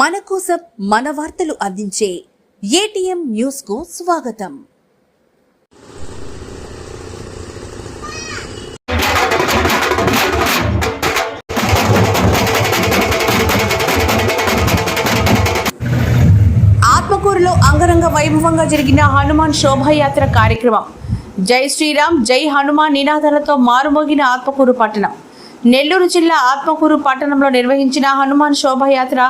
మన కోసం మన వార్తలు అందించే ఏటీఎం న్యూస్కు స్వాగతం. ఆత్మకూరులో అంగరంగ వైభవంగా జరిగిన హనుమాన్ శోభాయాత్ర కార్యక్రమం. జై శ్రీరామ్ జై హనుమాన్ నినాదాలతో మారుమోగిన ఆత్మకూరు పట్టణం. నెల్లూరు జిల్లా ఆత్మకూరు పట్టణంలో నిర్వహించిన హనుమాన్ శోభాయాత్ర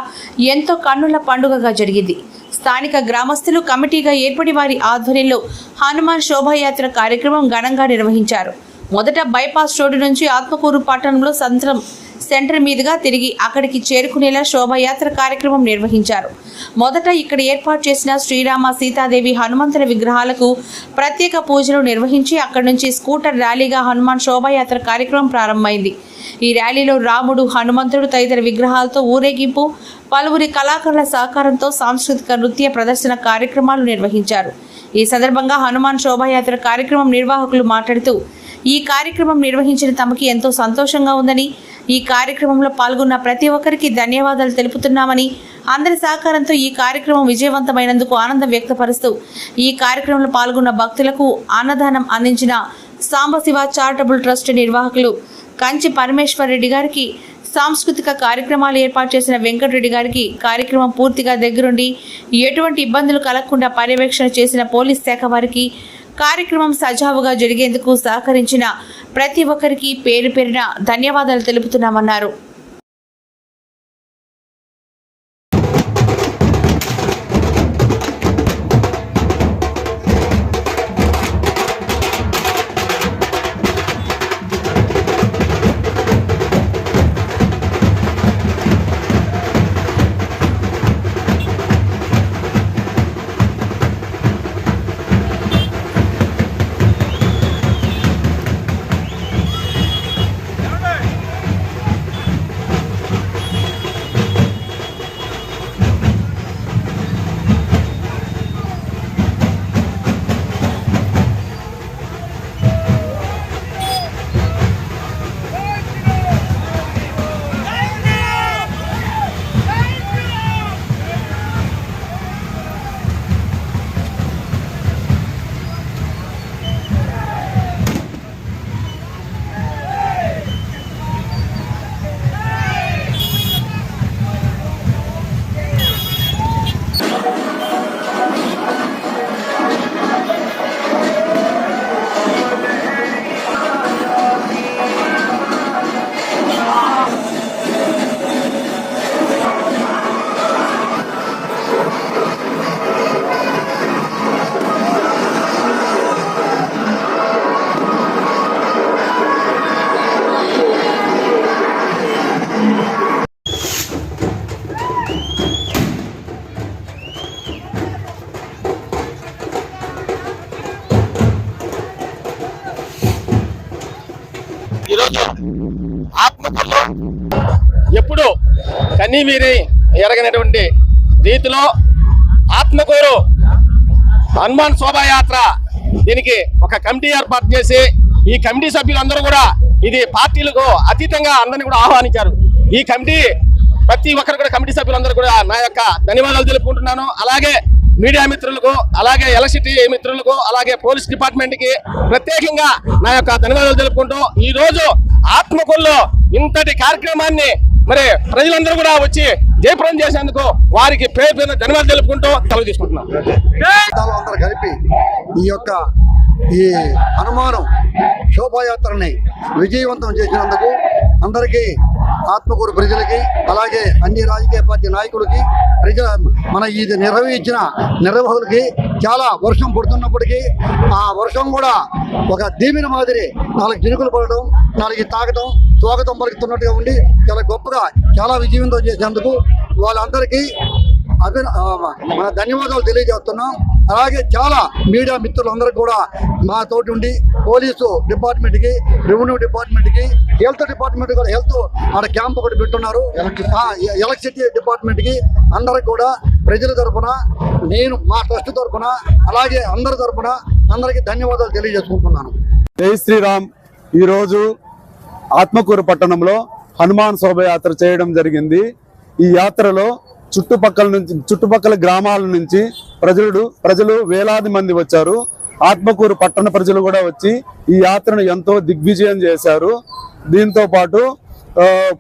ఎంతో కన్నుల పండుగగా జరిగింది. స్థానిక గ్రామస్తులు కమిటీగా ఏర్పడి వారి ఆధ్వర్యంలో హనుమాన్ శోభాయాత్ర కార్యక్రమం ఘనంగా నిర్వహించారు. మొదట బైపాస్ రోడ్డు నుంచి ఆత్మకూరు పట్టణంలో సంత్రం సెంటర్ మీదుగా తిరిగి అక్కడికి చేరుకునేలా శోభాయాత్ర కార్యక్రమం నిర్వహించారు. మొదట ఇక్కడ ఏర్పాటు చేసిన శ్రీరామ సీతాదేవి హనుమంతుల విగ్రహాలకు ప్రత్యేక పూజలు నిర్వహించి అక్కడి నుంచి స్కూటర్ ర్యాలీగా హనుమాన్ శోభాయాత్ర కార్యక్రమం ప్రారంభమైంది. ఈ ర్యాలీలో రాముడు హనుమంతుడు తదితర విగ్రహాలతో ఊరేగింపు పలువురి కళాకారుల సహకారంతో సాంస్కృతిక నృత్య ప్రదర్శన కార్యక్రమాలు నిర్వహించారు. ఈ సందర్భంగా హనుమాన్ శోభాయాత్ర కార్యక్రమం నిర్వాహకులు మాట్లాడుతూ ఈ కార్యక్రమం నిర్వహించిన తమకి ఎంతో సంతోషంగా ఉందని ఈ కార్యక్రమంలో పాల్గొన్న ప్రతి ఒక్కరికి ధన్యవాదాలు తెలుపుతున్నామని అందరి సహకారంతో ఈ కార్యక్రమం విజయవంతమైనందుకు ఆనందం వ్యక్తపరుస్తూ ఈ కార్యక్రమంలో పాల్గొన్న భక్తులకు అన్నదానం అందించిన సాంబశివ చారిటబుల్ ట్రస్ట్ నిర్వాహకులు కంచి పరమేశ్వర్ రెడ్డి గారికి సాంస్కృతిక కార్యక్రమాలు ఏర్పాటు చేసిన వెంకటరెడ్డి గారికి కార్యక్రమం పూర్తిగా దగ్గరుండి ఎటువంటి ఇబ్బందులు కలగకుండా పర్యవేక్షణ చేసిన పోలీస్ శాఖ వారికి కార్యక్రమం సజావుగా జరిగేందుకు సహకరించిన ప్రతి ఒక్కరికి పేరు పేరిన ధన్యవాదాలు తెలుపుతున్నామన్నారు. ఈరోజు ఆత్మకూరులో ఎప్పుడు కన్నీ మీరి ఎరగనటువంటి రీతిలో ఆత్మకూరు హనుమాన్ శోభాయాత్ర దీనికి ఒక కమిటీ ఏర్పాటు చేసి ఈ కమిటీ సభ్యులందరూ కూడా ఇది పార్టీలకు అతీతంగా అందరినీ కూడా ఆహ్వానించారు. ఈ కమిటీ ప్రతి ఒక్కరు కూడా కమిటీ సభ్యులందరూ కూడా నా యొక్క ధన్యవాదాలు తెలుపుకుంటున్నాను. అలాగే మీడియా మిత్రులకు అలాగే ఎలక్ట్రిసిటీ మిత్రులకు అలాగే పోలీస్ డిపార్ట్మెంట్కి ప్రత్యేకంగా నా యొక్క ధన్యవాదాలు తెలుపుకుంటూ ఈ రోజు ఇంతటి కార్యక్రమాన్ని మరి ప్రజలందరూ కూడా వచ్చి జయప్రదం చేసేందుకు వారికి పేరు పేరు ధన్యవాదాలు తెలుపుకుంటూ సెలవు తీసుకుంటున్నాను కలిపి ఈ యొక్క ఈ హనుమానం శోభాయాత్రని విజయవంతం చేసినందుకు అందరికీ ఆత్మకూరు ప్రజలకి అలాగే అన్ని రాజకీయ పార్టీ నాయకులకి ప్రజల మన ఇది నిర్వహించిన నిర్వాహకులకి చాలా వర్షం పడుతున్నప్పటికీ ఆ వర్షం కూడా ఒక దీమిన మాదిరి నాలుగు జినుకులు పడడం నాలుగు తాగటం స్వాగతం పలుకుతున్నట్టుగా ఉండి చాలా గొప్పగా చాలా విజయవంతం చేసేందుకు వాళ్ళందరికీ అభి మన ధన్యవాదాలు తెలియజేస్తున్నాం. అలాగే చాలా మీడియా మిత్రులందరూ కూడా మా తోటి ఉండి పోలీసు డిపార్ట్మెంట్కి రెవెన్యూ డిపార్ట్మెంట్కి హెల్త్ డిపార్ట్మెంట్ కూడా హెల్త్ ఆడ క్యాంప్ ఒకటి పెట్టున్నారు. ఎలక్ట్రిసిటీ డిపార్ట్మెంట్కి అందరికి కూడా ప్రజల తరఫున నేను మా ట్రస్ట్ తరఫున అలాగే అందరి తరఫున అందరికీ ధన్యవాదాలు తెలియజేసుకుంటున్నాను. జై శ్రీరామ్. ఈరోజు ఆత్మకూరు పట్టణంలో హనుమాన్ శోభయాత్ర చేయడం జరిగింది. ఈ యాత్రలో చుట్టుపక్కల నుంచి చుట్టుపక్కల గ్రామాల నుంచి ప్రజలు ప్రజలు వేలాది మంది వచ్చారు. ఆత్మకూరు పట్టణ ప్రజలు కూడా వచ్చి ఈ యాత్రను ఎంతో దిగ్విజయం చేశారు. దీంతో పాటు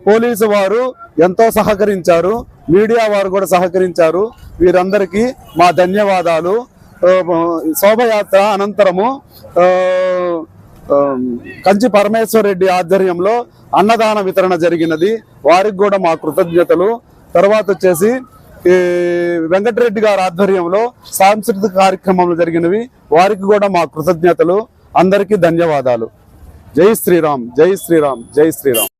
పోలీసు వారు ఎంతో సహకరించారు. మీడియా వారు కూడా సహకరించారు. వీరందరికీ మా ధన్యవాదాలు. శోభయాత్ర అనంతరము కంచి పరమేశ్వర రెడ్డి ఆధ్వర్యంలో అన్నదాన వితరణ జరిగినది. వారికి కూడా మా కృతజ్ఞతలు. తర్వాత వచ్చేసి వెంకటరెడ్డి గారి ఆధ్వర్యంలో సాంస్కృతిక కార్యక్రమాలు జరిగినవి. వారికి కూడా మా కృతజ్ఞతలు. అందరికీ ధన్యవాదాలు. జై శ్రీరామ్ జై శ్రీరామ్ జై శ్రీరామ్.